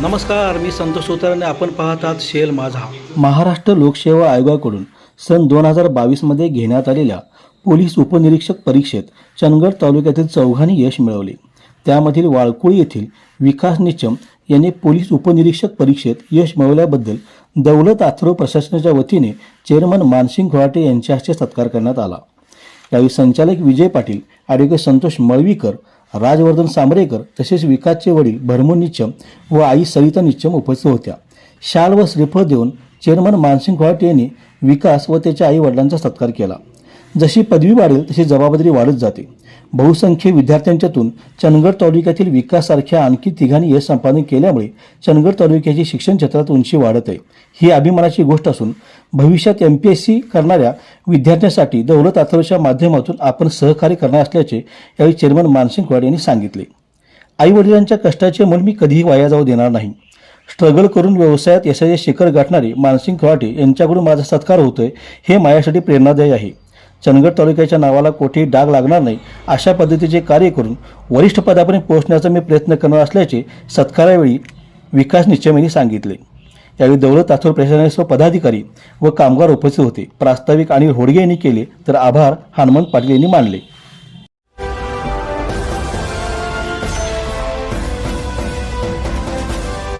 नमस्कार मी संतोष सोताराने आपण पाहत आहात शेल माझा. महाराष्ट्र लोकसेवा आयोगाकडून सन दोन हजार बावीसमध्ये घेण्यात आलेल्या पोलीस उपनिरीक्षक परीक्षेत चंदगड तालुक्यातील चौघांनी यश मिळवले. त्यामधील वाळकुळी येथील विकास निचम यांनी पोलीस उपनिरीक्षक परीक्षेत यश मिळवल्याबद्दल दौलत आथरो प्रशासनाच्या वतीने चेअरमन मानसिंग घोराटे यांच्या हस्ते सत्कार करण्यात आला. यावेळी संचालक विजय पाटील ॲडव्होकेट संतोष मळवीकर राजवर्धन सांबरेकर तसेच विकासचे वडील भरमू निच्चम व आई सरिता निच्चम उपस्थित होत्या. शाल व श्रीफळ देऊन चेअरमन मानसिंग घोराटे यांनी विकास व त्याच्या आई वडिलांचा सत्कार केला. जशी पदवी वाढेल तशी जबाबदारी वाढत जाते. बहुसंख्य विद्यार्थ्यांच्यातून चंदगड तालुक्यातील विकाससारख्या आणखी तिघांनी यश संपादन केल्यामुळे चंदगड तालुक्याची शिक्षण क्षेत्रात उंची वाढत आहे. ही अभिमानाची गोष्ट असून भविष्यात एम पी एस सी करणाऱ्या विद्यार्थ्यांसाठी दौलत अथर्वच्या माध्यमातून आपण सहकार्य करणार असल्याचे यावेळी चेअरमन मानसिंग खोड यांनी सांगितले. आई वडिलांच्या कष्टाचे मूल मी कधीही वाया जाऊ देणार नाही. स्ट्रगल करून व्यवसायात यशाचे शिखर गाठणारे मानसिंग खवाटे यांच्याकडून माझा सत्कार होतोय हे माझ्यासाठी प्रेरणादायी आहे. चंदगड तालुक्याच्या नावाला कोठेही डाग लागणार नाही अशा पद्धतीचे कार्य करून वरिष्ठ पदापर्यंत पोहोचण्याचा मी प्रयत्न करणार असल्याचे सत्कारावेळी विकास निश्चम यांनी सांगितले. यावेळी दौलत ताथोर प्रशासनाचे पदाधिकारी व कामगार उपस्थित होते. प्रास्ताविक अनिल होडगे यांनी केले तर आभार हनुमंत पाटील यांनी मानले.